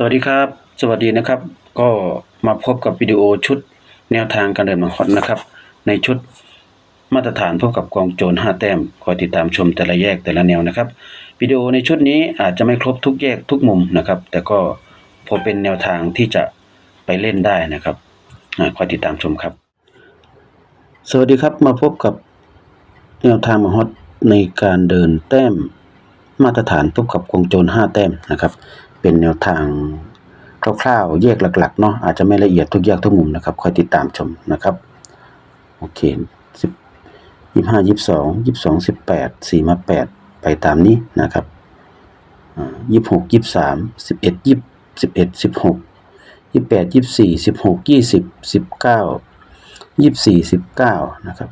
สวัสดีครับ สวัสดีนะครับ ก็มาพบกับวิดีโอชุดแนวทางการเดินมังฮอตนะครับ ในชุดมาตรฐานพบกับกองโจร5แต้มคอยติดตามชมแต่ละแยกแต่ละแนวนะครับวิดีโอในชุดนี้อาจจะไม่ครบทุกแยกทุกมุมนะครับ แต่ก็พอเป็นแนวทางที่จะไปเล่นได้นะครับคอยติดตามชมครับ สวัสดีครับมาพบกับแนวทางมังฮอตในการเดินแต้มมาตรฐานพบกับกองโจร5แต้มนะครับ เป็นแนวทางคร่าวๆแยกหลักๆเนาะอาจจะไม่ละเอียดทุกแยกทุกมุมนะครับคอยติดตามชมนะครับโอเคสิบยี่ห้ายี่สองยี่สองสิบแปดสี่มาแปดไปตามนี้นะครับยี่หกยี่สามสิบเอ็ดยี่สิบเอ็ดสิบหกยี่แปดยี่สี่สิบหกยี่สิบสิบเก้ายี่สี่สิบเก้านะครับ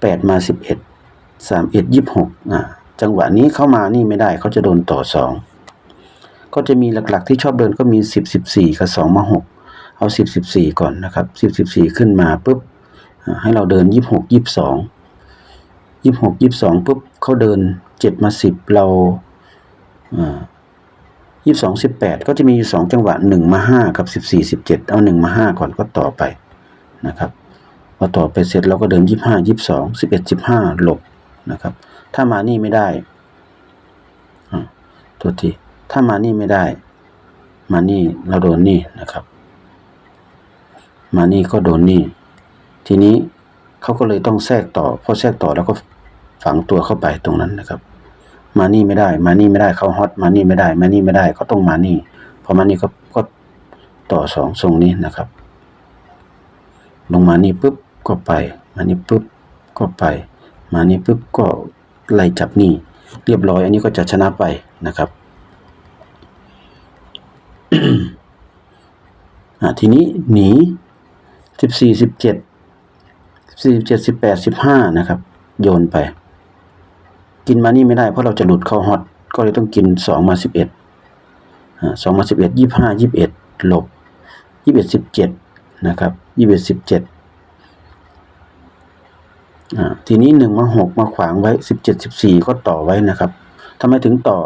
แปดมาสิบเอ็ดสามเอ็ดยี่หกอ่าจังหวะนี้เข้ามานี่ไม่ได้เขาจะโดนต่อสอง ก็จะมีหลักๆที่ชอบเดินก็มีสิบสิบสี่กับสองมาหกเอาสิบสิบสี่ก่อนนะครับสิบสิบสี่ขึ้นมาปุ๊บให้เราเดินยี่หกยี่สองยี่หกยี่สองปุ๊บเขาเดินเจ็ดมาสิบเรายี่สองสิบแปดก็จะมีอยู่สองจังหวะหนึ่งมาห้ากับสิบสี่สิบเจ็ดเอาหนึ่งมาห้าก่อนก็ต่อไปนะครับพอต่อไปเสร็จเราก็เดินยี่ห้ายี่สองสิบเอ็ดสิบห้าหลบนะครับ ถ้ามานี่ไม่ได้ตัวที ถ้ามานี่ไม่ได้ มานี่เราโดนนี่นะครับ มานี่ก็โดนนี่ ทีนี้เขาก็เลยต้องแทรกต่อพอแทรกต่อแล้วก็ฝังตัวเข้าไปตรงนั้นนะครับ มานี่ไม่ได้ มานี่ไม่ได้เขาฮอตมานี่ไม่ได้ มานี่ไม่ได้ ก็ต้องมานี่พอมานี่ก็ก็ต่อสองทรงนี้นะครับ ลงมานี่ปุ๊บก็ไป มานี่ปุ๊บก็ไป มานี่ปุ๊บก็ไล่จับนี่ เรียบร้อย อันนี้ก็จะชนะไปนะครับ ทีนี้หนีสิบสี่สิบเจ็ดสี่สิบเจ็ดสิบแปดสิบห้านะครับ โยนไป กินมานี่ไม่ได้เพราะเราจะหลุดเข้าฮอตก็เลยต้องกินสองมาสิบเอ็ดสองมาสิบเอ็ดยี่ห้ายี่สิบเอ็ดหลบยี่สิบเอ็ดสิบเจ็ดนะครับยี่สิบเอ็ดสิบเจ็ดทีนี้หนึ่งมาหกมาขวางไว้สิบเจ็ดสิบสี่ก็ต่อไว้นะครับทำไมถึงต่อ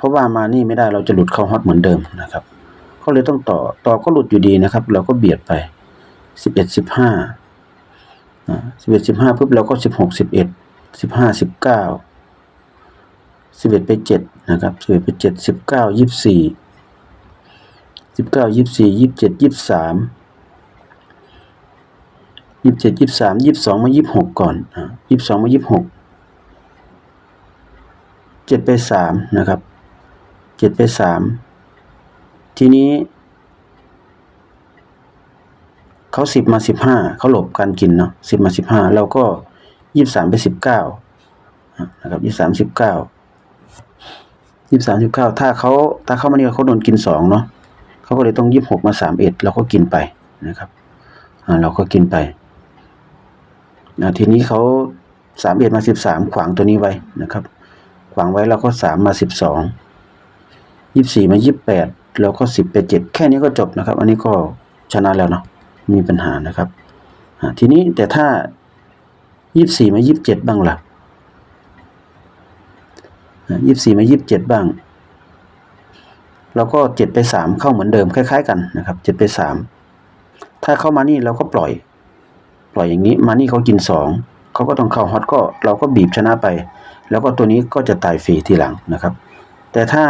เพราะว่ามานี่ไม่ได้เราจะหลุดเข้าฮอตเหมือนเดิมนะครับก็เลยต้องต่อต่อก็หลุดอยู่ดีนะครับ เราก็เบียดไปสิบเอ็ดสิบห้าสิบเอ็ดสิบห้าปุ๊บเราก็สิบหกสิบเอ็ดสิบห้าสิบเก้าสิบเอ็ดไปเจ็ดนะครับสิบเอ็ดไปเจ็ดสิบเก้ายี่สิบสี่สิบเก้ายี่สิบสี่ยี่สิบเจ็ดยี่สิบสามยี่สิบเจ็ดยี่สิบสามยี่สิบสองมายี่สิบหกก่อนอ่ายี่สิบสองมายี่สิบหกเจ็ดไปสามนะครับ เจ็ดไปสามทีนี้เขาสิบมาสิบห้าเขาหลบการกินเนาะสิบมาสิบห้าเราก็ยี่สิบสามไปสิบเก้านะครับยี่สามสิบเก้ายี่สามสิบเก้าถ้าเขาถ้าเข้ามาเนี่ยเขาโดนกินสองเนาะเขาก็เลยต้องยี่สิบหกมาสามเอ็ดเราก็กินไปนะครับอ่าเราก็กินไปทีนี้เขาสามเอ็ดมาสิบสามขวางตัวนี้ไว้นะครับ ขวางไว้เราก็สามมาสิบสอง ยี่สี่มายี่แปดแล้วก็สิบไปเจ็ดแค่นี้ก็จบนะครับ อันนี้ก็ชนะแล้วเนาะมีปัญหานะครับทีนี้แต่ถ้ายี่สี่มายี่เจ็ดบ้างล่ะยี่สี่มายี่เจ็ดบ้างเราก็เจ็ดไปสามเข้าเหมือนเดิมคล้าย ๆ กันนะครับเจ็ดไปสามถ้าเข้ามานี่เราก็ปล่อย ปล่อยอย่างนี้มานี่เขากินสองเขาก็ต้องเข้าฮอตก็เราก็บีบชนะไป แล้วก็ตัวนี้ก็จะตายฟรีทีหลังนะครับ แต่ถ้า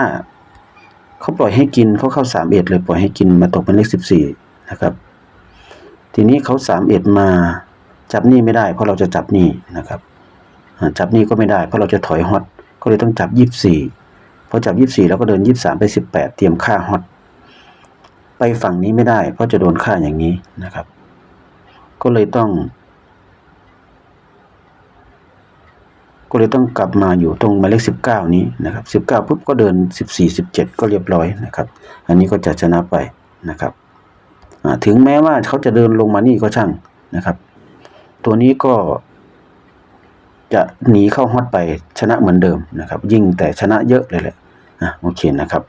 เขาปล่อยให้กินเขาเข้าสามเอ็ดเลยปล่อยให้กินมาตกเป็นเลขสิบสี่นะครับ ทีนี้เขาสามเอ็ดมาจับนี่ไม่ได้ เพราะเราจะจับนี่นะครับจับนี่ก็ไม่ได้ เพราะเราจะถอยฮอตก็เลยต้องจับยี่สิบสี่พอจับยี่สิบสี่เราก็เดินยี่สิบสามไปสิบแปดเตรียมค่าฮอตไปฝั่งนี้ไม่ได้ เพราะจะโดนค่าอย่างนี้นะครับ ก็เลยต้อง ก็เลยต้องกลับมาอยู่ตรงหมายเลขสิบเก้านี้นะครับสิบเก้าปุ๊บก็เดินสิบสี่สิบเจ็ดก็เรียบร้อยนะครับ อันนี้ก็จะชนะไปนะครับถึงแม้ว่าเขาจะเดินลงมานี่ก็ช่างนะครับ ตัวนี้ก็จะหนีเข้าฮอตไปชนะเหมือนเดิมนะครับ ยิ่งแต่ชนะเยอะเลยแหละอะโอเคนะครับ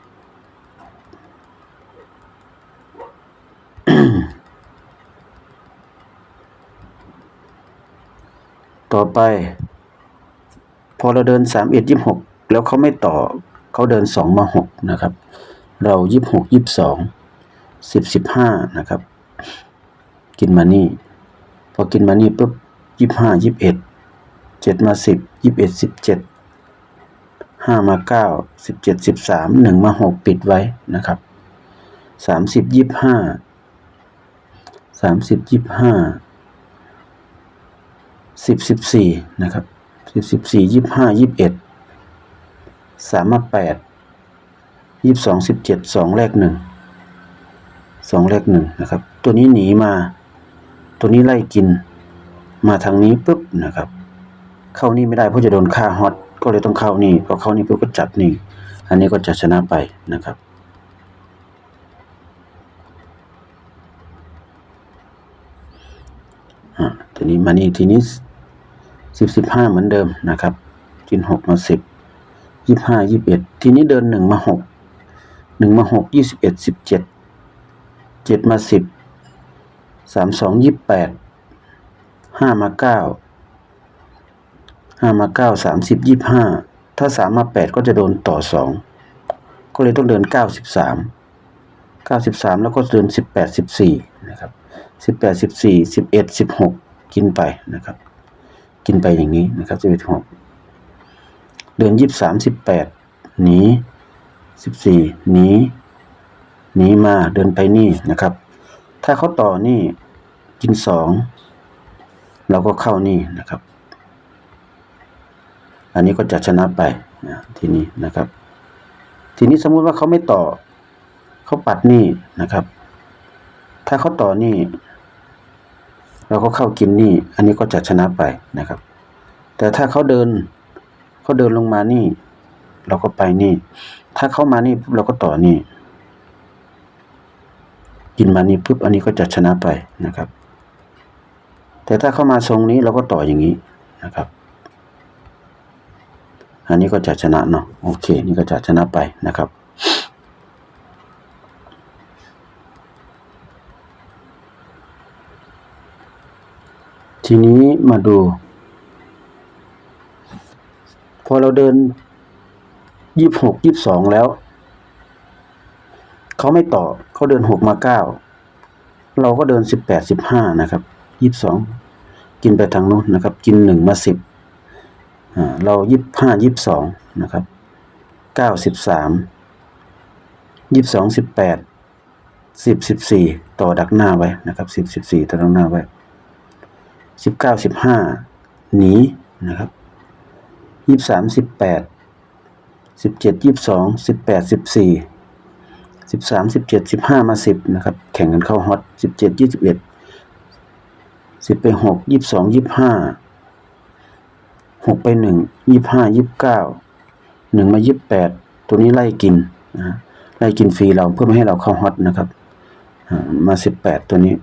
ต่อไป พอเราเดินสามเอ็ดยี่หกแล้วเขาไม่ต่อเขาเดินสองมาหกนะครับ เรายี่หกยี่สองสิบสิบห้านะครับ กินมานี่ พอกินมานี่ปุ๊บยี่ห้ายี่เอ็ดเจ็ดมาสิบยี่เอ็ดสิบเจ็ดห้ามาเก้าสิบเจ็ดสิบสามหนึ่งมาหกปิดไว้นะครับสามสิบยี่ห้าสามสิบยี่ห้าสิบสิบสี่นะครับ สิบสิบสี่ยี่ห้ายี่เอ็ดสามมาแปดยี่สองสิบเจ็ดสองแรกหนึ่งสองแรกหนึ่งนะครับ ตัวนี้หนีมา ตัวนี้ไล่กิน มาทางนี้ปุ๊บนะครับ เข้านี่ไม่ได้เพราะจะโดนฆ่าฮอตก็เลยต้องเข้านี่พอเข้านี่ปุ๊บก็จับนี่ อันนี้ก็จะชนะไปนะครับอ่าทีนี้มานี่ทีนี้ สิบสิบห้าเหมือนเดิมนะครับกินหกมาสิบยี่ห้ายี่สิบเอ็ดทีนี้เดินหนึ่งมาหกหนึ่งมาหกยี่สิบเอ็ดสิบเจ็ดเจ็ดมาสิบสามสองยี่แปดห้ามาเก้าห้ามาเก้าสามสิบยี่ห้าถ้าสามมาแปดก็จะโดนต่อสองก็เลยต้องเดินเก้าสิบสามเก้าสิบสามแล้วก็เดินสิบแปดสิบสี่นะครับสิบแปดสิบสี่สิบเอ็ดสิบหกกินไปนะครับ กินไปอย่างนี้นะครับสิบเอ็ดหกเดินยี่สามสิบแปดหนีสิบสี่หนีหนีมาเดินไปนี่นะครับ ถ้าเขาต่อนี่กินสองเราก็เข้านี่นะครับ อันนี้ก็จะชนะไปนะทีนี้นะครับ ทีนี้สมมุติว่าเขาไม่ต่อเขาปัดนี่นะครับ ถ้าเขาต่อนี่ เราก็เข้ากินนี่ อันนี้ก็จะชนะไปนะครับ แต่ถ้าเขาเดินเขาเดินลงมานี่ เราก็ไปนี่ ถ้าเขามานี่ปุ๊บเราก็ต่อนี่ กินมานี่ปุ๊บอันนี้ก็จะชนะไปนะครับ แต่ถ้าเข้ามาทรงนี้เราก็ต่ออย่างนี้นะครับ อันนี้ก็จะชนะเนาะโอเค นี่ก็จะชนะไปนะครับ ทีนี้มาดู พอเราเดินยี่บหกยี่สองแล้ว เขาไม่ต่อเขาเดินหกมาเก้าเราก็เดินสิบแปดสิบห้านะครับยี่สองกินไปทางนู้นนะครับ กินหนึ่งมาสิบเรายี่บห้ายี่สองนะครับเก้าสิบสามยี่สองสิบแปดสิบสิบสี่ต่อดักหน้าไว้นะครับสิบสิบสี่ต่อดักหน้าไว้ สิบเก้าสิบห้าหนีนะครับยี่สามสิบแปดสิบเจ็ดยี่สองสิบแปดสิบสี่สิบสามสิบเจ็ดสิบห้ามาสิบนะครับ แข่งกันเข้าฮอตสิบเจ็ดยี่สิบเอ็ดสิบไปหกยี่สองยี่ห้าหกไปหนึ่งยี่ห้ายี่เก้าหนึ่งมายี่แปดตัวนี้ไล่กินนะไล่กินฟรีเราเพื่อไม่ให้เราเข้าฮอตนะครับมาสิบแปดตัวนี้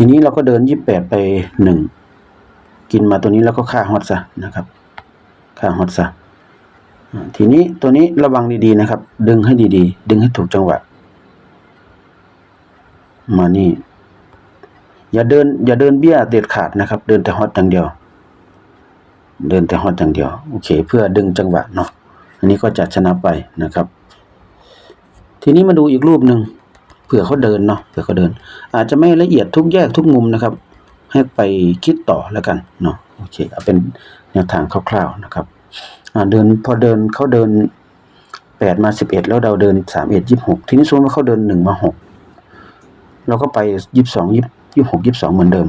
ทีนี้เราก็เดินยี่แปดไปหนึ่งกินมาตัวนี้แล้วก็ฆ่าฮอตซะนะครับฆ่าฮอตซะทีนี้ตัวนี้ระวังดีๆนะครับ ดึงให้ดีๆ ดึงให้ถูกจังหวะ มานี่ อย่าเดิน อย่าเดินเบี้ยเด็ดขาดนะครับ เดินแต่ฮอตอย่างเดียว เดินแต่ฮอตอย่างเดียว โอเค เพื่อดึงจังหวะเนาะ อันนี้ก็จะชนะไปนะครับ ทีนี้มาดูอีกรูปหนึ่ง เผื่อเขาเดินเนาะเผื่อเขาเดิน อาจจะไม่ละเอียดทุกแยกทุกมุมนะครับ ให้ไปคิดต่อแล้วกันเนาะโอเคเอาเป็นแนวทางคร่าวๆนะครับเดินพอเดินเขาเดินแปดมาสิบเอ็ดแล้วเราเดินสามเอ็ดยี่หกทีนี้สมมติว่าเขาเดินหนึ่งมาหกเราก็ไปยี่สองยี่ยี่หกยี่สองเหมือนเดิม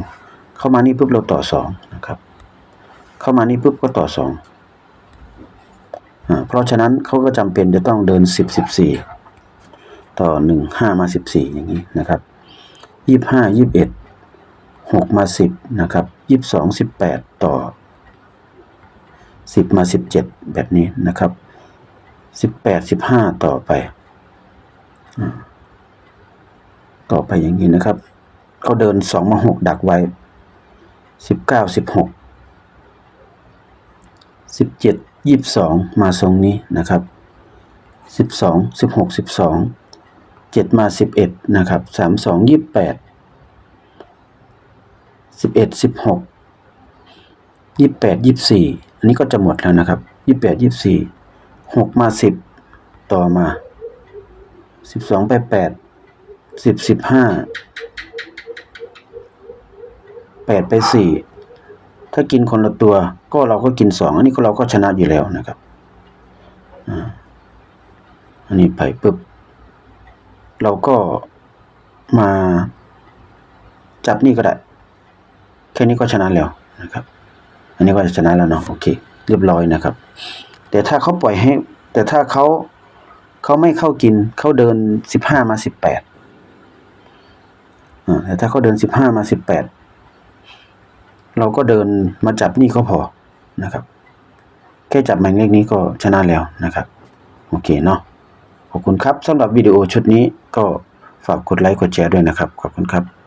เข้ามานี่ปุ๊บเราต่อสองนะครับ เข้ามานี่ปุ๊บก็ต่อสองอ่าเพราะฉะนั้นเขาก็จำเป็นจะต้องเดินสิบสิบสี่ ต่อหนึ่งห้ามาสิบสี่อย่างนี้นะครับยี่ห้ายี่สิบเอ็ดหกมาสิบนะครับยี่สองสิบแปดต่อสิบมาสิบเจ็ดแบบนี้นะครับสิบแปดสิบห้าต่อไป ต่อไปอย่างนี้นะครับเขาเดินสองมาหกดักไว้สิบเก้าสิบหกสิบเจ็ดยี่สิบสองมาทรงนี้นะครับสิบสองสิบหกสิบสอง เจ็ดมาสิบเอ็ดนะครับสามสองยี่สิบแปดสิบเอ็ดสิบหกยี่แปดยี่สี่อันนี้ก็จะหมดแล้วนะครับยี่แปดยี่สี่หกมาสิบต่อมาสิบสองไปแปดสิบสิบห้าแปดไปสี่ถ้ากินคนละตัว ก็เราก็กินสองอันนี้ก็เราก็ชนะอยู่แล้วนะครับอันนี้ไปปุ๊บ เราก็มาจับนี่ก็ได้ แค่นี้ก็ชนะแล้วนะครับ อันนี้ก็ชนะแล้วเนาะโอเค เรียบร้อยนะครับ แต่ถ้าเขาปล่อยให้ แต่ถ้าเขาเขาไม่เข้ากินเขาเดินสิบห้ามาสิบแปดแต่ถ้าเขาเดินสิบห้ามาสิบแปดเราก็เดินมาจับนี่ก็พอนะครับ แค่จับหมายเลขนี้ก็ชนะแล้วนะครับ โอเคเนาะ ขอบคุณครับสำหรับวิดีโอชุดนี้ก็ฝากกดไลค์กดแชร์ด้วยนะครับ ขอบคุณครับ